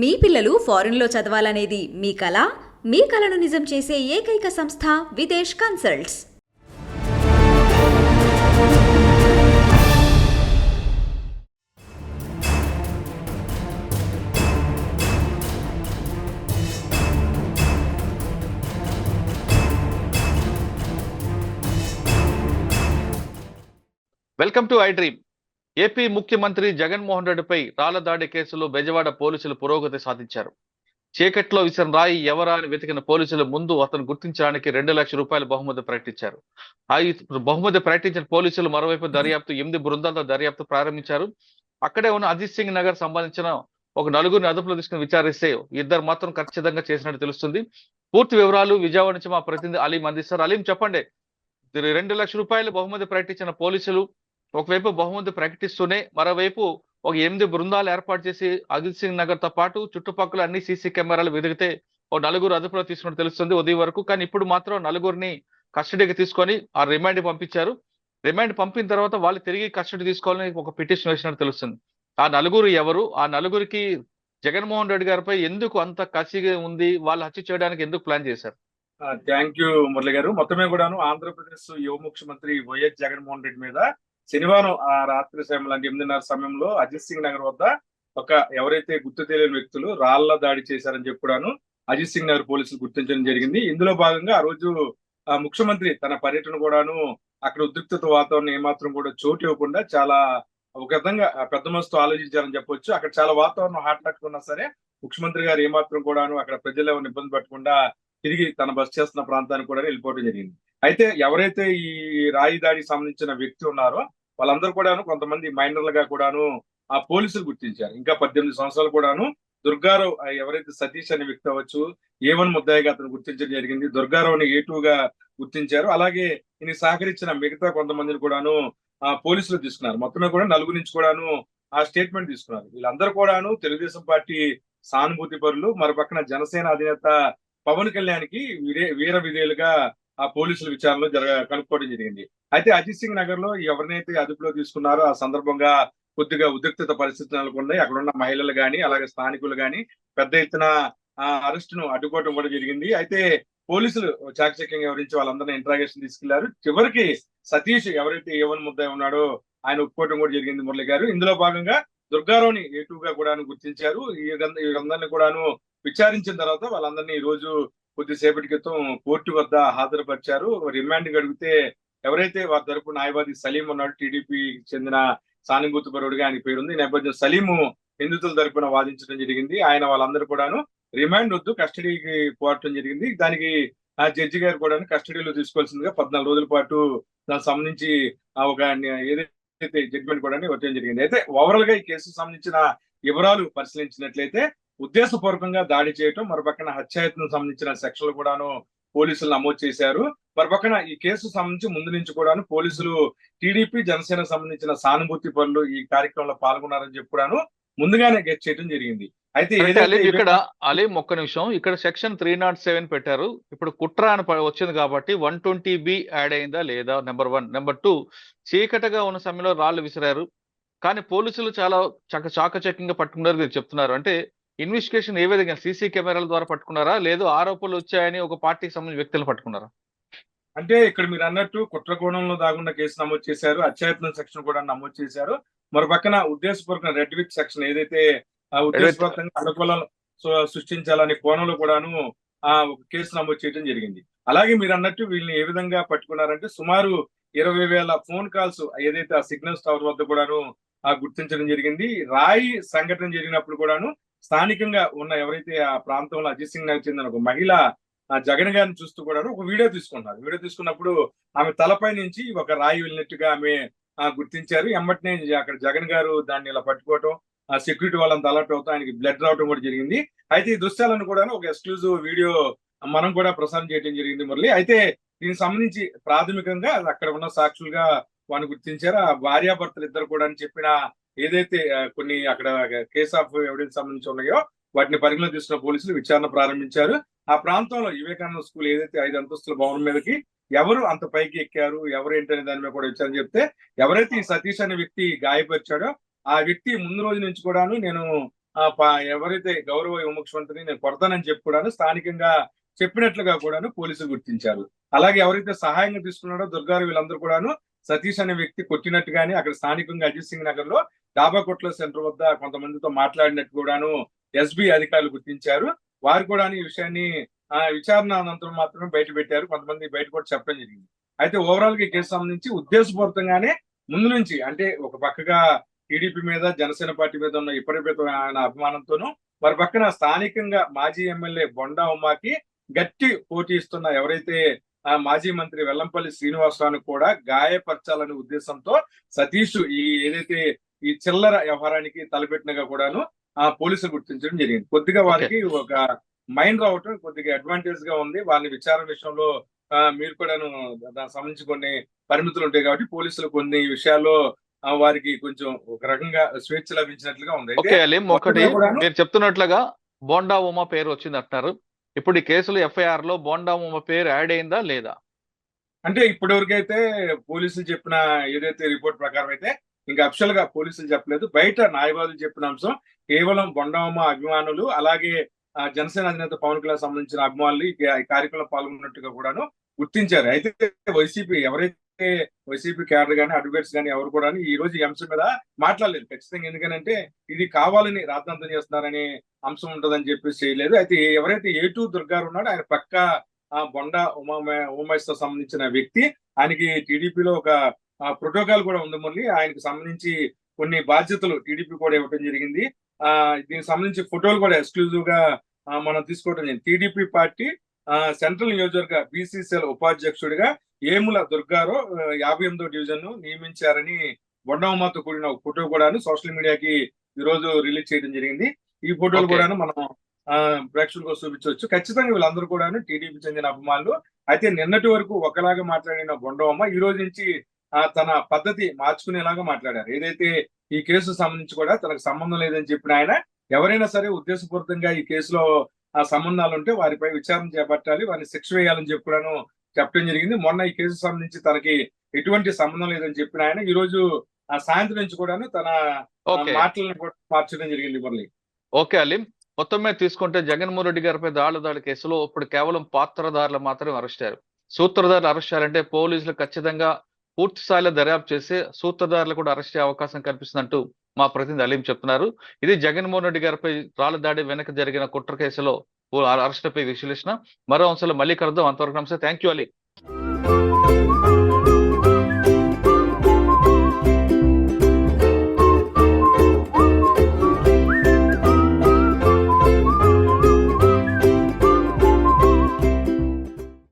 మీ పిల్లలు ఫారెన్లో చదవాలనేది మీ కళ మీ కలను నిజం చేసే ఏకైక సంస్థ Videsh consults. Welcome to I dream AP ముఖ్యమంత్రి జగన్మోహన్ రెడ్డిపై రాళ్ళదాడి కేసులో బెజవాడ పోలీసులు పురోగతి సాధించారు. చీకట్లో విసిరిన రాయి ఎవరా అని వెతికిన పోలీసులు ముందు అతను గుర్తించడానికి రెండు లక్షల రూపాయల బహుమతి ప్రకటించారు. ఆ బహుమతి ప్రకటించిన పోలీసులు మరోవైపు దర్యాప్తు ఎనిమిది బృందాలతో దర్యాప్తు ప్రారంభించారు. అక్కడే ఉన్న అజిత్ సింగ్ నగర్ సంబంధించిన ఒక నలుగురిని అదుపులో తీసుకుని విచారిస్తే ఇద్దరు మాత్రం ఖచ్చితంగా చేసినట్టు తెలుస్తుంది. పూర్తి వివరాలు విజయవాడ నుంచి మా ప్రతినిధి అలీం అందిస్తారు. అలీం చెప్పండి. రెండు లక్షల రూపాయలు బహుమతి ప్రకటించిన పోలీసులు ఒకవైపు బహుమతి ప్రకటిస్తూనే మరోవైపు ఒక ఎనిమిది బృందాలు ఏర్పాటు చేసి అజిత్ సింగ్ నగర్తో పాటు చుట్టుపక్కల అన్ని సీసీ కెమెరాలు వెదిగితే ఓ నలుగురు అదుపులో తీసుకున్నట్టు తెలుస్తుంది ఉదయం వరకు. కానీ ఇప్పుడు మాత్రం నలుగురిని కస్టడీకి తీసుకొని ఆ రిమాండ్ పంపించారు. రిమాండ్ పంపిన తర్వాత వాళ్ళు తిరిగి కస్టడీ తీసుకోవాలని ఒక పిటిషన్ వేసినట్టు తెలుస్తుంది. ఆ నలుగురు ఎవరు? ఆ నలుగురికి జగన్మోహన్ రెడ్డి గారిపై ఎందుకు అంత కసిగా ఉంది? వాళ్ళు హత్య చేయడానికి ఎందుకు ప్లాన్ చేశారు? థ్యాంక్ యూ మురళి గారు. మొత్తమే కూడాను ఆంధ్రప్రదేశ్ యువ ముఖ్యమంత్రి వైఎస్ జగన్మోహన్ రెడ్డి మీద శనివారం ఆ రాత్రి సమయంలో అంటే ఎనిమిదిన్నర సమయంలో అజిత్ సింగ్ నగర్ వద్ద ఒక ఎవరైతే గుర్తు తెలియని వ్యక్తులు రాళ్ళ దాడి చేశారని చెప్పి కూడాను అజిత్ సింగ్ నగర్ పోలీసులు గుర్తించడం జరిగింది. ఇందులో భాగంగా ఆ రోజు ఆ ముఖ్యమంత్రి తన పర్యటన కూడాను అక్కడ ఉద్రిక్తత వాతావరణం ఏమాత్రం కూడా చోటు ఇవ్వకుండా చాలా ఒక విధంగా పెద్ద మనసుతో ఆలోచించారని చెప్పొచ్చు. అక్కడ చాలా వాతావరణం హాట్ ఉన్నా సరే ముఖ్యమంత్రి గారు ఏమాత్రం కూడాను అక్కడ ప్రజలు ఎవరిని ఇబ్బంది పెట్టకుండా తిరిగి తన బస్ చేస్తున్న ప్రాంతానికి కూడా వెళ్ళిపోవడం జరిగింది. అయితే ఎవరైతే ఈ రాయి దాడికి సంబంధించిన వ్యక్తి ఉన్నారో వాళ్ళందరూ కూడాను కొంతమంది మైనర్లుగా కూడాను ఆ పోలీసులు గుర్తించారు. ఇంకా పద్దెనిమిది సంవత్సరాలు కూడాను దుర్గారావు ఎవరైతే సతీష్ అనే వ్యక్తి అవ్వచ్చు ఏ వన్ ముద్దాయిగా అతను గుర్తించడం జరిగింది. దుర్గారావుని ఏ గుర్తించారు. అలాగే ఈయన సహకరించిన మిగతా కొంతమందిని కూడాను ఆ పోలీసులు తీసుకున్నారు. మొత్తం కూడా నలుగురు నుంచి కూడాను ఆ స్టేట్మెంట్ తీసుకున్నారు. వీళ్ళందరూ కూడాను తెలుగుదేశం పార్టీ సానుభూతి పరులు. మరో పక్కన జనసేన అధినేత పవన్ కళ్యాణ్కి వీరే వీర విధేయులుగా ఆ పోలీసుల విచారణలో జరగ కనుక్కోవడం జరిగింది. అయితే అజిత్ సింగ్ నగర్లో ఎవరినైతే అదుపులో తీసుకున్నారో ఆ సందర్భంగా కొద్దిగా ఉద్రిక్తత పరిస్థితులు నెలకొన్నాయి. అక్కడ ఉన్న మహిళలు కానీ అలాగే స్థానికులు కానీ పెద్ద ఎత్తున ఆ అరెస్టును అడ్డుకోవడం కూడా జరిగింది. అయితే పోలీసులు చాకచక్యంగా వివరించి వాళ్ళందరినీ ఇంట్రాగేషన్ తీసుకెళ్ళారు. చివరికి సతీష్ ఎవరైతే ఏవన్ ముద్ద ఉన్నాడో ఆయన ఒప్పుకోవడం కూడా జరిగింది మురళి గారు. ఇందులో భాగంగా దుర్గారావుని ఏటుగా కూడా గుర్తించారు. ఈ వీరందరినీ కూడాను విచారించిన తర్వాత వాళ్ళందరినీ ఈ రోజు కొద్దిసేపటి క్రితం కోర్టు వద్ద హాజరుపరిచారు. రిమాండ్ అడిగితే ఎవరైతే వారి తరపు న్యాయవాది సలీం ఉన్నాడు టీడీపీ చెందిన సానుభూతి పరుడుగా ఆయన పేరుంది ఈ నేపథ్యం సలీము నిందితుల తరపున వాదించడం జరిగింది. ఆయన వాళ్ళందరూ కూడాను రిమాండ్ వద్దు కస్టడీకి పోవటం జరిగింది. దానికి ఆ జడ్జి గారు కూడా కస్టడీలో తీసుకోవాల్సిందిగా పద్నాలుగు రోజుల పాటు దానికి సంబంధించి ఒక ఏదైతే జడ్జిమెంట్ కూడా ఇవ్వడం జరిగింది. అయితే ఓవరాల్గా ఈ కేసుకు సంబంధించిన వివరాలు పరిశీలించినట్లయితే ఉద్దేశపూర్వకంగా దాడి చేయటం మరోపక్కన హత్యాయత్నం సంబంధించిన సెక్షన్లు కూడాను పోలీసులు నమోదు చేశారు. మరోపక్కన ఈ కేసు సంబంధించి ముందు నుంచి కూడాను పోలీసులు టీడీపీ జనసేన సంబంధించిన సానుభూతి పనులు ఈ కార్యక్రమంలో పాల్గొన్నారని చెప్పి కూడాను ముందుగానే గెట్ చేయడం జరిగింది. అయితే ఇక్కడ అలీం ఒక్క నిమిషం. ఇక్కడ సెక్షన్ త్రీ నాట్ సెవెన్ పెట్టారు. ఇప్పుడు కుట్ర అని వచ్చింది కాబట్టి వన్ ట్వంటీ బి యాడ్ అయిందా లేదా? Number one. నెంబర్ టూ చీకటగా ఉన్న సమయంలో రాళ్ళు విసిరారు. కానీ పోలీసులు చాలా చక చాకచక్యంగా పట్టుకున్నారు మీరు చెప్తున్నారు. అంటే ఇన్వెస్టిగేషన్ ఏ విధంగా సీసీ కెమెరాల ద్వారా పట్టుకున్నారా? లేదు ఆరోపణలు వచ్చాయని ఒక పార్టీకి సంబంధించిన వ్యక్తులు పట్టుకున్నారా? అంటే ఇక్కడ మీరు అన్నట్టు కుట్రకోణంలో దాగున్న కేసు నమోదు చేశారు అత్యాయత్నం సెక్షన్ కూడా నమోదు చేశారు. మరో పక్కన ఉద్దేశపూర్వక రెడ్ విత్ సెక్షన్ ఏదైతే ఉద్దేశపూర్వకంగా అనుకూలం సృష్టించాలనే కోణంలో కూడాను ఆ ఒక కేసు నమోదు చేయడం జరిగింది. అలాగే మీరు అన్నట్టు వీళ్ళని ఏ విధంగా పట్టుకున్నారంటే సుమారు ఇరవై వేల ఫోన్ కాల్స్ ఏదైతే ఆ సిగ్నల్స్ టవర్ వద్ద కూడాను ఆ గుర్తించడం జరిగింది. రాయి సంఘటన జరిగినప్పుడు కూడాను స్థానికంగా ఉన్న ఎవరైతే ఆ ప్రాంతంలో అజిత్ సింగ్ నాకు చెందిన ఒక మహిళ ఆ జగన్ గారిని చూస్తూ కూడా ఒక వీడియో తీసుకున్నారు వీడియో తీసుకున్నప్పుడు ఆమె తలపై నుంచి ఒక రాయి వెళ్ళినట్టుగా ఆమె గుర్తించారు. ఎమ్మటినే అక్కడ జగన్ గారు దాన్ని ఇలా పట్టుకోవటం ఆ సెక్యూరిటీ వాళ్ళంతా అలర్ట్ అవుతా ఆయనకి బ్లడ్ రావటం కూడా జరిగింది. అయితే ఈ దృశ్యాలను కూడా ఒక ఎక్స్క్లూజివ్ వీడియో మనం కూడా ప్రసారం చేయడం జరిగింది మురళి. అయితే దీనికి సంబంధించి ప్రాథమికంగా అక్కడ ఉన్న సాక్షులుగా వాడిని గుర్తించారు. ఆ భార్యాభర్తలు ఇద్దరు కూడా అని చెప్పిన ఏదైతే కొన్ని అక్కడ కేస్ ఆఫ్ ఎవిడెన్స్ సంబంధించి ఉన్నాయో వాటిని పరిగణలో తీసుకున్న పోలీసులు విచారణ ప్రారంభించారు. ఆ ప్రాంతంలో వివేకానంద స్కూల్ ఏదైతే ఐదు అంతస్తుల భవనం మీదకి ఎవరు అంత పైకి ఎక్కారు ఎవరు ఏంటనే దాని మీద కూడా విచారణ చెప్తే ఎవరైతే ఈ సతీష్ అనే వ్యక్తి గాయపరిచాడో ఆ వ్యక్తి ముందు రోజు నుంచి కూడాను నేను ఆ, ఎవరైతే గౌరవ ఉప ముఖ్యమంత్రిని నేను కొడతానని చెప్పి కూడాను స్థానికంగా చెప్పినట్లుగా కూడాను పోలీసులు గుర్తించారు. అలాగే ఎవరైతే సహాయంగా తీసుకున్నాడో దుర్గారు వీళ్ళందరూ కూడాను సతీష్ అనే వ్యక్తి కొట్టినట్టుగాని అక్కడ స్థానికంగా అజిత్ సింగ్ నగర్లో డాబా కొట్ల సెంటర్ వద్ద కొంతమందితో మాట్లాడినట్టు కూడాను ఎస్బి అధికారులు గుర్తించారు. వారు కూడా ఈ విషయాన్ని ఆ, విచారణ అనంతరం మాత్రమే బయట పెట్టారు. కొంతమంది బయట కూడా చెప్పడం జరిగింది. అయితే ఓవరాల్గా ఈ కేసు సంబంధించి ఉద్దేశపూర్వకంగానే ముందు నుంచి అంటే ఒక పక్కగా టీడీపీ మీద జనసేన పార్టీ మీద ఉన్న విపరీతమైన అభిమానంతోనూ మరి పక్కన స్థానికంగా మాజీ ఎమ్మెల్యే బొండా ఉమాకి గట్టి పోటీ ఇస్తున్న ఎవరైతే మాజీ మంత్రి వెల్లంపల్లి శ్రీనివాసరావును కూడా గాయపరచాలనే ఉద్దేశంతో సతీష్ ఈ ఏదైతే ఈ చిల్లర వ్యవహారానికి తలపెట్టినగా కూడాను ఆ పోలీసులు గుర్తించడం జరిగింది. కొద్దిగా వారికి ఒక మైండ్ రావటం కొద్దిగా అడ్వాంటేజ్గా ఉంది. వాళ్ళని విచారణ విషయంలో ఆ, మీరు కూడాను దానికి సంబంధించి కొన్ని పరిమితులు ఉంటాయి కాబట్టి పోలీసులు కొన్ని విషయాల్లో ఆ, వారికి కొంచెం ఒక రకంగా స్వేచ్ఛ లభించినట్లుగా ఉంది. ఒకటి మీరు చెప్తున్నట్లుగా బోండా ఉమా పేరు వచ్చింది అంటున్నారు ఇప్పుడు ఈ కేసులో ఎఫ్ఐఆర్లో బోండా ఉమ్మ పేరు యాడ్ అయిందా లేదా? అంటే ఇప్పటివరకైతే పోలీసులు చెప్పిన ఏదైతే రిపోర్ట్ ప్రకారం అయితే ఇంకా అఫిషియల్గా పోలీసులు చెప్పలేదు. బయట న్యాయవాదులు చెప్పిన అంశం కేవలం బొండమ్మ అభిమానులు అలాగే జనసేన అధినేత పవన్ కళ్యాణ్ సంబంధించిన అభిమానులు ఈ కార్యక్రమంలో పాల్గొన్నట్టుగా కూడాను గుర్తించారు. అయితే వైసీపీ ఎవరైతే వైసీపీ క్యాడర్ కానీ అడ్వకేట్స్ కానీ ఎవరు కూడా ఈ రోజు ఈ అంశం మీద మాట్లాడలేదు. ఖచ్చితంగా ఎందుకనంటే ఇది కావాలని రాద్ధాంతం చేస్తున్నారనే అంశం ఉంటుందని చెప్పేసి చేయలేదు. అయితే ఎవరైతే ఏ టూ దుర్గారు ఉన్నాడో ఆయన పక్క ఆ బొండ ఉమా ఉమాయిస్తో సంబంధించిన వ్యక్తి ఆయనకి టీడీపీలో ఒక ప్రోటోకాల్ కూడా ఉంది మళ్ళీ ఆయనకు సంబంధించి కొన్ని బాధ్యతలు టీడీపీ కూడా ఇవ్వడం జరిగింది. ఆ దీనికి సంబంధించి ఫోటోలు కూడా ఎక్స్క్లూజివ్గా మనం తీసుకోవడం జరిగింది. టీడీపీ పార్టీ సెంట్రల్ నియోజకవర్గ బీసీసీఎల్ ఉపాధ్యక్షుడిగా ఏముల దుర్గారావు ఆ, యాభై ఎనిమిదో డివిజన్ను నియమించారని బొండమ్మతో కూడిన ఒక ఫోటో కూడాను సోషల్ మీడియాకి ఈ రోజు రిలీజ్ చేయడం జరిగింది. ఈ ఫోటోలు. కూడాను మనం ఆ, ప్రేక్షకులకు చూపించవచ్చు. ఖచ్చితంగా వీళ్ళందరూ కూడాను టీడీపీ చెందిన అభిమానులు. అయితే నిన్నటి వరకు ఒకలాగా మాట్లాడిన బొండమ్మ ఈ రోజు నుంచి తన పద్ధతి మార్చుకునేలాగా మాట్లాడారు. ఏదైతే ఈ కేసు సంబంధించి కూడా తనకు సంబంధం లేదని చెప్పిన ఆయన ఎవరైనా సరే ఉద్దేశపూర్వకంగా ఈ కేసులో ఆ సంబంధాలు ఉంటే వారిపై విచారణ చేపట్టాలి వారిని శిక్ష వేయాలని చెప్పి కూడాను చెప్పడం జరిగింది. మొన్న ఈ కేసు సంబంధించి తనకి ఎటువంటి సంబంధం లేదని చెప్పిన ఆయన ఈ రోజు ఆ సాయంత్రం నుంచి కూడాను తన మాటలను కూడా మార్చడం జరిగింది మురళి. ఓకే అలీం. మొత్తం మీద తీసుకుంటే జగన్మోహన్ రెడ్డి గారిపై దాడుల దాడి కేసులో ఇప్పుడు కేవలం పాత్రదారులు మాత్రమే అరెస్ట్ అయ్యారు. సూత్రధారులు అరెస్ట్ చేయాలంటే పోలీసులు ఖచ్చితంగా పూర్తి స్థాయిలో దర్యాప్తు చేసి సూత్రధారులు కూడా అరెస్ట్ అయ్యే అవకాశం కల్పిస్తుందంటూ మా ప్రతినిధి అలీం చెప్తున్నారు. ఇది జగన్మోహన్ రెడ్డి గారిపై రాళ్ళ దాడి వెనక జరిగిన కుట్ర కేసులో అరెస్టులపై విశ్లేషణ మరో అంశంలో మళ్ళీ కలుద్దాం. అంతవరకు నమస్తే. Thank you Ali